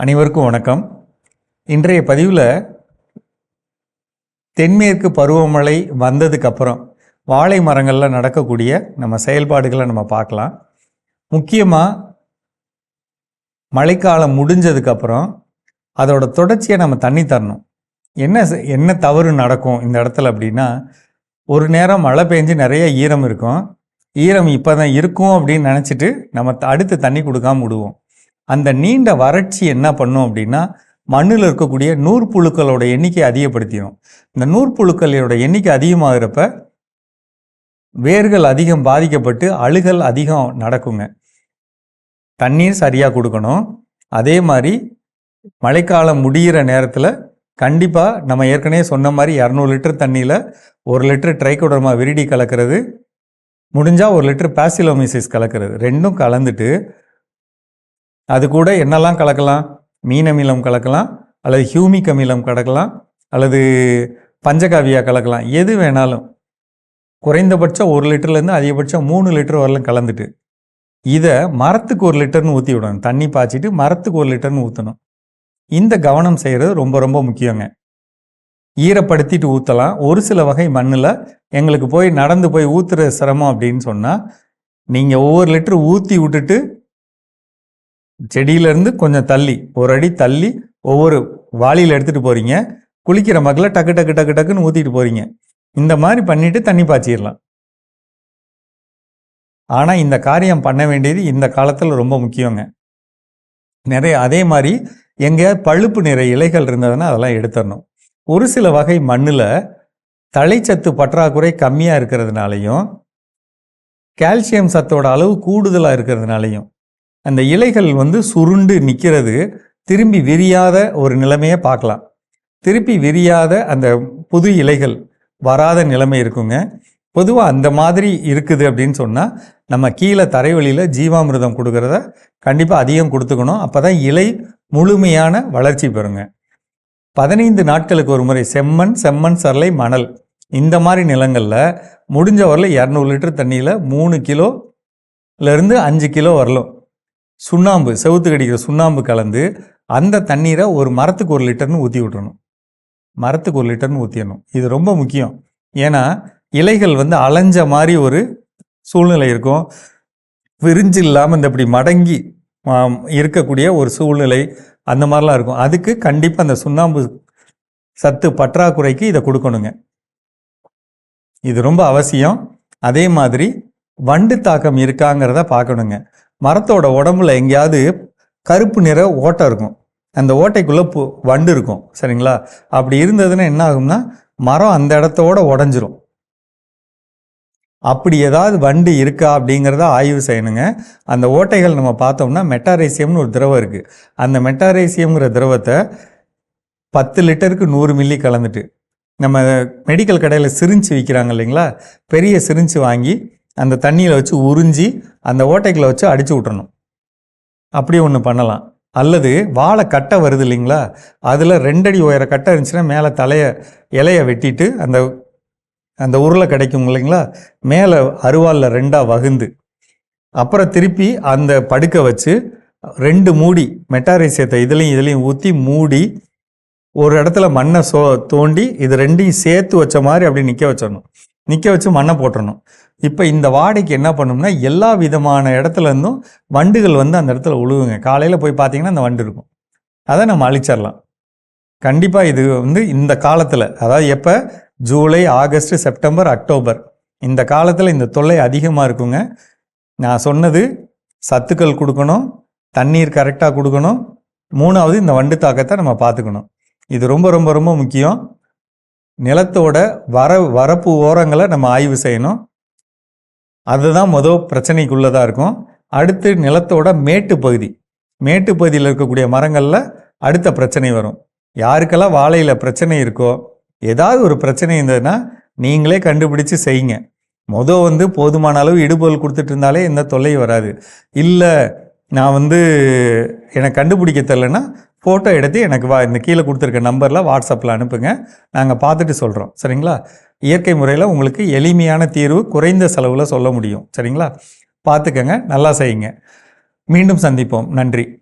அனைவருக்கும் வணக்கம். இன்றைய பதிவில் தென்மேற்கு பருவமழை வந்ததுக்கப்புறம் வாழை மரங்களில் நடக்கக்கூடிய நம்ம செயல்பாடுகளை நம்ம பார்க்கலாம். முக்கியமாக மழைக்காலம் முடிஞ்சதுக்கப்புறம் அதோட தொடர்ச்சியை நம்ம தண்ணி தரணும். என்ன செ- என்ன தவறு நடக்கும் இந்த இடத்துல அப்படின்னா ஒரு நேரம் மழை பெஞ்சு நிறைய ஈரம் இருக்கும். ஈரம் இப்போ தான் இருக்கும் அப்படின்னு நினச்சிட்டு நம்ம த- அடுத்து தண்ணி கொடுக்காம விடுவோம். அந்த நீண்ட வறட்சி என்ன பண்ணும் அப்படின்னா மண்ணில் இருக்கக்கூடிய நூற்புழுக்களோட எண்ணிக்கை அதிகப்படுத்திடும் இந்த நூற்புழுக்களோட எண்ணிக்கை அதிகமாகிறப்ப வேர்கள் அதிகம் பாதிக்கப்பட்டு அழுகல் அதிகம் நடக்குங்க. தண்ணீர் சரியாக கொடுக்கணும். அதே மாதிரி மழைக்காலம் முடிகிற நேரத்தில் கண்டிப்பாக நம்ம ஏற்கனவே சொன்ன மாதிரி இரநூறு லிட்டர் தண்ணியில் ஒரு லிட்டர் ட்ரைகோடர்மா விரிடி கலக்கிறது முடிஞ்சால் ஒரு லிட்டர் பேசிலோமிசிஸ் கலக்கிறது. ரெண்டும் கலந்துட்டு அது கூட என்னெல்லாம் கலக்கலாம்? மீன் அமிலம் கலக்கலாம் அல்லது ஹியூமிக் அமிலம் கலக்கலாம் அல்லது பஞ்சகாவியாக கலக்கலாம். எது வேணாலும். குறைந்தபட்சம் ஒரு லிட்டர்லேருந்து அதிகபட்சம் மூணு லிட்டர் வரலும் கலந்துட்டு. இதை மரத்துக்கு ஒரு லிட்டர்னு ஊற்றி விடணும். தண்ணி பாய்ச்சிட்டு மரத்துக்கு ஒரு லிட்டர்னு ஊற்றணும் இந்த கவனம் செய்கிறது ரொம்ப ரொம்ப முக்கியங்க. ஈரப்படுத்திட்டு ஊற்றலாம் ஒரு சில வகை மண்ணில் எங்களுக்கு போய் நடந்து போய் ஊற்றுற சிரமம் அப்படின்னு சொன்னால் நீங்கள் ஒவ்வொரு லிட்டர் ஊற்றி விட்டுட்டு செடியிலேருந்து கொஞ்சம் தள்ளி ஒரு அடி தள்ளி ஒவ்வொரு வாளியில் எடுத்துகிட்டு போகிறீங்க குளிக்கிற மக்களை டக்கு டக்கு டக்கு டக்குன்னு ஊற்றிட்டு போகிறீங்க இந்த மாதிரி பண்ணிவிட்டு தண்ணி பாய்ச்சிடலாம். ஆனால் இந்த காரியம் பண்ண வேண்டியது இந்த காலத்தில் ரொம்ப முக்கியங்க. நிறைய அதே மாதிரி எங்கேயாவது பழுப்பு நிற இலைகள் இருந்ததுன்னா அதெல்லாம் எடுத்துடணும். ஒரு சில வகை மண்ணில் தழைச்சத்து பற்றாக்குறை கம்மியாக இருக்கிறதுனாலையும் கால்சியம் சத்தோட அளவு கூடுதலாக இருக்கிறதுனாலையும் அந்த இலைகள் வந்து சுருண்டு நிற்கிறது திரும்பி விரியாத ஒரு நிலைமையை பார்க்கலாம். திருப்பி விரியாத அந்த புது இலைகள் வராத நிலைமை இருக்குங்க. பொதுவாக அந்த மாதிரி இருக்குது அப்படின்னு சொன்னால் நம்ம கீழே தரைவழியில் ஜீவாமிர்தம் கொடுக்கறத கண்டிப்பாக அதிகம் கொடுத்துக்கணும். அப்போ தான் இலை முழுமையான வளர்ச்சி பெறுங்க. பதினைந்து நாட்களுக்கு ஒரு முறை செம்மண் செம்மண் சரளை மணல். இந்த மாதிரி நிலங்களில் முடிஞ்ச வரல இரநூறு லிட்டர் தண்ணியில் மூணு கிலோலேருந்து அஞ்சு கிலோ வரலும். சுண்ணாம்பு செவுத்து கடிக்கிற சுண்ணாம்பு கலந்து அந்த தண்ணீரை ஒரு மரத்துக்கு ஒரு லிட்டர்னு ஊற்றி விட்டுறணும். மரத்துக்கு ஒரு லிட்டர்னு ஊற்றிடணும் இது ரொம்ப முக்கியம். ஏன்னா இலைகள் வந்து அலைஞ்ச மாதிரி ஒரு சூழ்நிலை இருக்கும். விரிஞ்சு இல்லாமல் இந்த இப்படி மடங்கி இருக்கக்கூடிய ஒரு சூழ்நிலை அந்த மாதிரிலாம் இருக்கும். அதுக்கு கண்டிப்பாக அந்த சுண்ணாம்பு சத்து பற்றாக்குறைக்கு இதை கொடுக்கணுங்க. இது ரொம்ப அவசியம். அதே மாதிரி வண்டு தாக்கம் இருக்காங்கிறத பார்க்கணுங்க. மரத்தோட உடம்புல எங்கேயாவது கருப்பு நிற ஓட்டை இருக்கும். அந்த ஓட்டைக்குள்ளே பு வண்டு இருக்கும். சரிங்களா? அப்படி இருந்ததுன்னா என்ன ஆகும்னா மரம் அந்த இடத்தோட உடஞ்சிரும். அப்படி ஏதாவது வண்டு இருக்கா அப்படிங்கிறத ஆய்வு செய்யணுங்க. அந்த ஓட்டைகள் நம்ம பார்த்தோம்னா மெட்டாரேசியம்னு ஒரு திரவம் இருக்குது அந்த மெட்டாரேசியம்ங்கிற திரவத்தை பத்து லிட்டருக்கு நூறு மில்லி கலந்துட்டு நம்ம மெடிக்கல் கடையில் சிரிஞ்சு விற்கிறாங்க இல்லைங்களா? பெரிய சிரிஞ்சு வாங்கி அந்த தண்ணியில் வச்சு உறிஞ்சி அந்த ஓட்டைகளை வச்சு அடித்து விட்றணும் அப்படி ஒன்று பண்ணலாம். அல்லது வாழை கட்டை வருது இல்லைங்களா? அதில் ரெண்டடி உயர கட்டை இருந்துச்சுன்னா மேலே தலையை இலையை வெட்டிட்டு அந்த அந்த உருளை கிடைக்கும் இல்லைங்களா? மேலே அருவாளில் ரெண்டாக வகுந்து அப்புறம் திருப்பி அந்த படுக்கை வச்சு ரெண்டு மூடி மெட்டாரேசியத்தை இதுலேயும் இதுலேயும் ஊற்றி மூடி ஒரு இடத்துல மண்ணை சோ தோண்டி இது ரெண்டையும் சேர்த்து வச்ச மாதிரி அப்படி நிற்க வச்சிடணும். நிற்க வச்சு மண்ணை போட்டுறணும். இப்போ இந்த வாடைக்கு என்ன பண்ணும்னா எல்லா விதமான இடத்துலேருந்தும் வண்டுகள் வந்து அந்த இடத்துல உழுவுங்க. காலையில் போய் பார்த்தீங்கன்னா அந்த வண்டு இருக்கும். அதை நம்ம அழிச்சிடலாம். கண்டிப்பாக இது வந்து இந்த காலத்தில் அதாவது எப்போ? July August September October. இந்த காலத்தில் இந்த தொல்லை அதிகமாக இருக்குங்க. நான் சொன்னது சத்துக்கள் கொடுக்கணும் தண்ணீர் கரெக்டாக கொடுக்கணும். மூணாவது இந்த வண்டு தாக்கத்தை நம்ம பார்த்துக்கணும் இது ரொம்ப ரொம்ப ரொம்ப முக்கியம். நிலத்தோட வர வரப்பு ஓரங்களை நம்ம ஆய்வு செய்யணும். அதுதான் மொதல் பிரச்சனைக்குள்ளதாக இருக்கும். அடுத்து நிலத்தோட மேட்டு பகுதி. மேட்டு பகுதியில் இருக்கக்கூடிய மரங்களில் அடுத்த பிரச்சனை வரும். யாருக்கெல்லாம் வாழையில் பிரச்சனை இருக்கோ ஏதாவது ஒரு பிரச்சனை இருந்ததுன்னா நீங்களே கண்டுபிடிச்சு செய்யுங்க. மொதல் வந்து போதுமான அளவு இடுபொருள் கொடுத்துட்டு இருந்தாலே எந்த தொல்லையும் வராது. இல்லை நான் வந்து எனக்கு கண்டுபிடிக்க தெரிலனா ஃபோட்டோ எடுத்து எனக்கு வா இந்த கீழே கொடுத்துருக்க நம்பரில் வாட்ஸ்அப்பில் அனுப்புங்க. நாங்கள் பார்த்துட்டு சொல்கிறோம் சரிங்களா? இயற்கை முறையில் உங்களுக்கு எளிமையான தீர்வு குறைந்த செலவில் சொல்ல முடியும். சரிங்களா? பார்த்துக்கங்க. நல்லா செய்யுங்க. மீண்டும் சந்திப்போம். நன்றி.